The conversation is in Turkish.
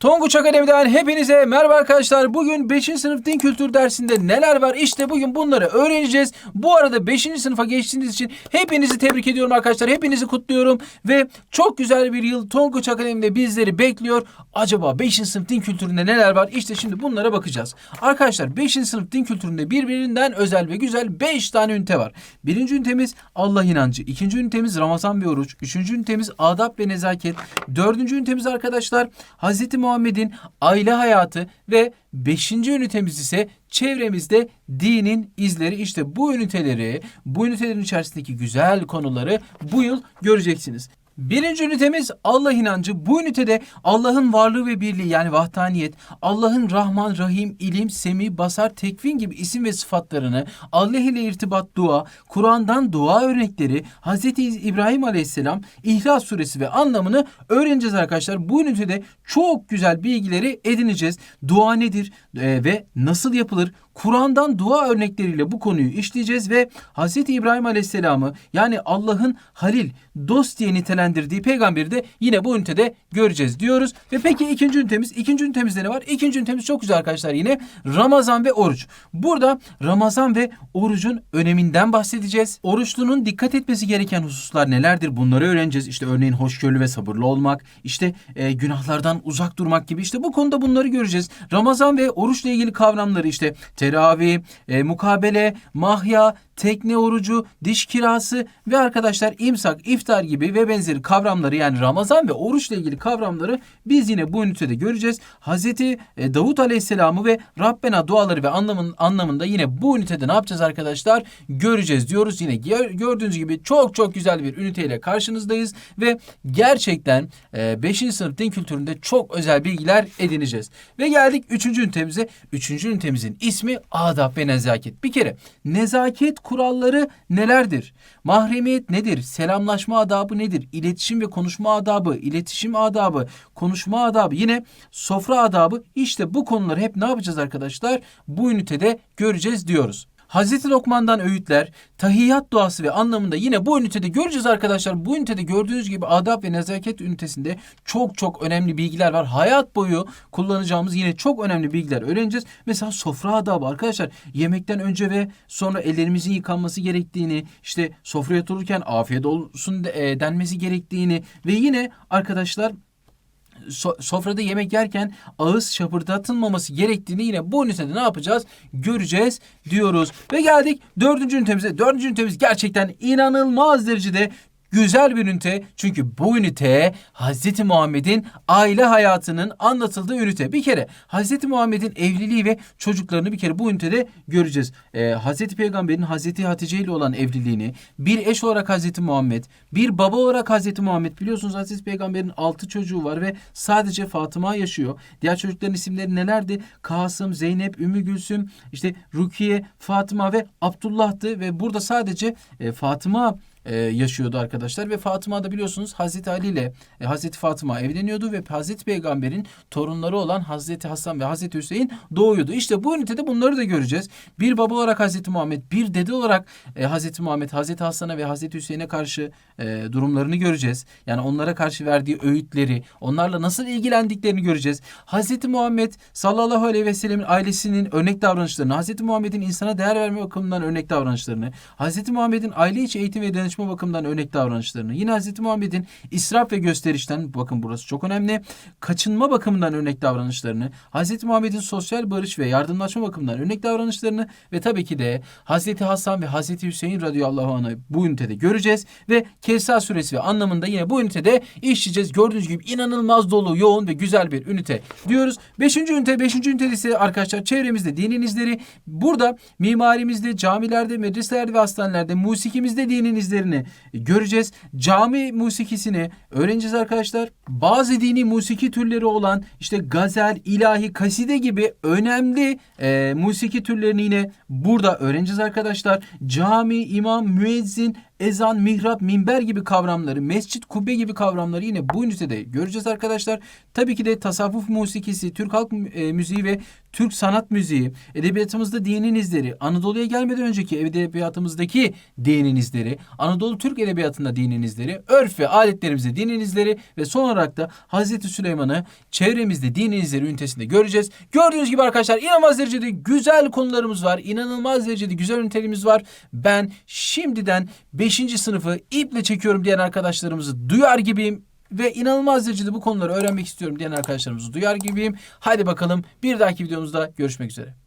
Tonguç Akademi'den hepinize merhaba arkadaşlar. Bugün 5. sınıf din kültür dersinde neler var? İşte bugün bunları öğreneceğiz. Bu arada 5. sınıfa geçtiğiniz için hepinizi tebrik ediyorum arkadaşlar. Hepinizi kutluyorum ve çok güzel bir yıl Tonguç Akademi'de bizleri bekliyor. Acaba 5. sınıf din kültüründe neler var? İşte şimdi bunlara bakacağız. Arkadaşlar 5. sınıf din kültüründe birbirinden özel ve güzel 5 tane ünite var. Birinci ünitemiz Allah inancı. ikinci ünitemiz Ramazan ve oruç. Üçüncü ünitemiz adab ve nezaket. Dördüncü ünitemiz arkadaşlar Hazreti Muhammed'in aile hayatı ve beşinci ünitemiz ise çevremizde dinin izleri. İşte bu üniteleri, bu ünitelerin içerisindeki güzel konuları bu yıl göreceksiniz. Birinci ünitemiz Allah inancı. Bu ünitede Allah'ın varlığı ve birliği yani vahdaniyet, Allah'ın Rahman, Rahim, ilim, semi, basar, tekvin gibi isim ve sıfatlarını, Allah ile irtibat dua, Kur'an'dan dua örnekleri, Hz. İbrahim Aleyhisselam, İhlas suresi ve anlamını öğreneceğiz arkadaşlar. Bu ünitede çok güzel bilgileri edineceğiz. Dua nedir e, ve nasıl yapılır? Kur'an'dan dua örnekleriyle bu konuyu işleyeceğiz ve Hz. İbrahim Aleyhisselam'ı yani Allah'ın Halil, dost diye nitelendirdiği peygamberi de yine bu ünitede göreceğiz diyoruz. Ve peki ikinci ünitemiz, ikinci ünitemizde ne var? İkinci ünitemiz çok güzel arkadaşlar yine Ramazan ve oruç. Burada Ramazan ve orucun öneminden bahsedeceğiz. Oruçlunun dikkat etmesi gereken hususlar nelerdir? Bunları öğreneceğiz. İşte örneğin hoşgörülü ve sabırlı olmak, işte e, günahlardan uzak durmak gibi işte bu konuda bunları göreceğiz. Ramazan ve oruçla ilgili kavramları işte teravih, e, mukabele, mahya, tekne orucu, diş kirası ve arkadaşlar imsak, iftar gibi ve benzeri kavramları yani Ramazan ve oruçla ilgili kavramları biz yine bu ünitede göreceğiz. Hazreti e, Davut Aleyhisselam'ı ve Rabbena duaları ve anlamın, anlamında yine bu ünitede ne yapacağız arkadaşlar? Göreceğiz diyoruz. Yine gör- gördüğünüz gibi çok çok güzel bir üniteyle karşınızdayız ve gerçekten 5. sınıf din kültüründe çok özel bilgiler edineceğiz. Ve geldik 3. ünitemize. 3. ünitemizin ismi adab ve nezaket. Bir kere nezaket kuralları nelerdir? Mahremiyet nedir? Selamlaşma adabı nedir? İletişim ve konuşma adabı, iletişim adabı, konuşma adabı, yine sofra adabı. İşte bu konuları hep ne yapacağız arkadaşlar? Bu ünitede göreceğiz diyoruz. Hazreti Lokman'dan öğütler, tahiyyat duası ve anlamında yine bu ünitede göreceğiz arkadaşlar. Bu ünitede gördüğünüz gibi adab ve nezaket ünitesinde çok çok önemli bilgiler var. Hayat boyu kullanacağımız yine çok önemli bilgiler öğreneceğiz. Mesela sofra adabı arkadaşlar. Yemekten önce ve sonra ellerimizin yıkanması gerektiğini, işte sofraya otururken afiyet olsun e, denmesi gerektiğini ve yine arkadaşlar so- sofrada yemek yerken ağız şapırdatılmaması gerektiğini yine bu ünitede ne yapacağız? Göreceğiz diyoruz. Ve geldik dördüncü ünitemize. Dördüncü ünitemiz gerçekten inanılmaz derecede güzel bir ünite. Çünkü bu ünite Hazreti Muhammed'in aile hayatının anlatıldığı ünite. Bir kere Hazreti Muhammed'in evliliği ve çocuklarını bir kere bu ünitede göreceğiz. Ee, Hazreti Peygamber'in Hazreti Hatice ile olan evliliğini, bir eş olarak Hazreti Muhammed, bir baba olarak Hazreti Muhammed. Biliyorsunuz Hazreti Peygamber'in altı çocuğu var ve sadece Fatıma yaşıyor. Diğer çocukların isimleri nelerdi? Kasım, Zeynep, Ümmü Gülsüm, işte Rukiye, Fatıma ve Abdullah'tı ve burada sadece e, Fatıma e, yaşıyordu arkadaşlar ve Fatıma da biliyorsunuz Hazreti Ali ile e, Hazreti Fatıma evleniyordu ve Hazreti Peygamber'in torunları olan Hazreti Hasan ve Hazreti Hüseyin doğuyordu. İşte bu ünitede bunları da göreceğiz. Bir baba olarak Hazreti Muhammed, bir dede olarak e, Hazreti Muhammed, Hazreti Hasan'a ve Hazreti Hüseyin'e karşı e, durumlarını göreceğiz. Yani onlara karşı verdiği öğütleri, onlarla nasıl ilgilendiklerini göreceğiz. Hazreti Muhammed sallallahu aleyhi ve sellemin ailesinin örnek davranışlarını, Hazreti Muhammed'in insana değer verme bakımından örnek davranışlarını, Hazreti Muhammed'in aile içi eğitim ve bakımından örnek davranışlarını, yine Hazreti Muhammed'in israf ve gösterişten, bakın burası çok önemli, kaçınma bakımından örnek davranışlarını, Hazreti Muhammed'in sosyal barış ve yardımlaşma bakımından örnek davranışlarını ve tabii ki de Hazreti Hasan ve Hazreti Hüseyin radıyallahu anh'ı bu ünitede göreceğiz ve Kevser suresi ve anlamında yine bu ünitede işleyeceğiz. Gördüğünüz gibi inanılmaz dolu, yoğun ve güzel bir ünite diyoruz. Beşinci ünite, beşinci ünite ise arkadaşlar çevremizde dinin izleri. Burada mimarimizde, camilerde, medreselerde ve hastanelerde musikimizde dinin izlerini göreceğiz. Cami musikisini öğreneceğiz arkadaşlar. Bazı dini musiki türleri olan işte gazel, ilahi, kaside gibi önemli e, musiki türlerini yine burada öğreneceğiz arkadaşlar. Cami, imam, müezzin, ezan, mihrap, minber gibi kavramları, mescit, kubbe gibi kavramları yine bu ünitede göreceğiz arkadaşlar. Tabii ki de tasavvuf musikisi, Türk halk e, müziği ve Türk sanat müziği, edebiyatımızda dinin izleri, Anadolu'ya gelmeden önceki edebiyatımızdaki dinin izleri, Anadolu Türk edebiyatında dinin izleri, örf ve adetlerimizde dinin izleri ve son olarak da Hazreti Süleyman'ı çevremizde dinin izleri ünitesinde göreceğiz. Gördüğünüz gibi arkadaşlar inanılmaz derecede güzel konularımız var. İnanılmaz derecede güzel ünitelerimiz var. Ben şimdiden 5. sınıfı iple çekiyorum diyen arkadaşlarımızı duyar gibiyim ve inanılmaz derecede bu konuları öğrenmek istiyorum diyen arkadaşlarımızı duyar gibiyim. Haydi bakalım bir dahaki videomuzda görüşmek üzere.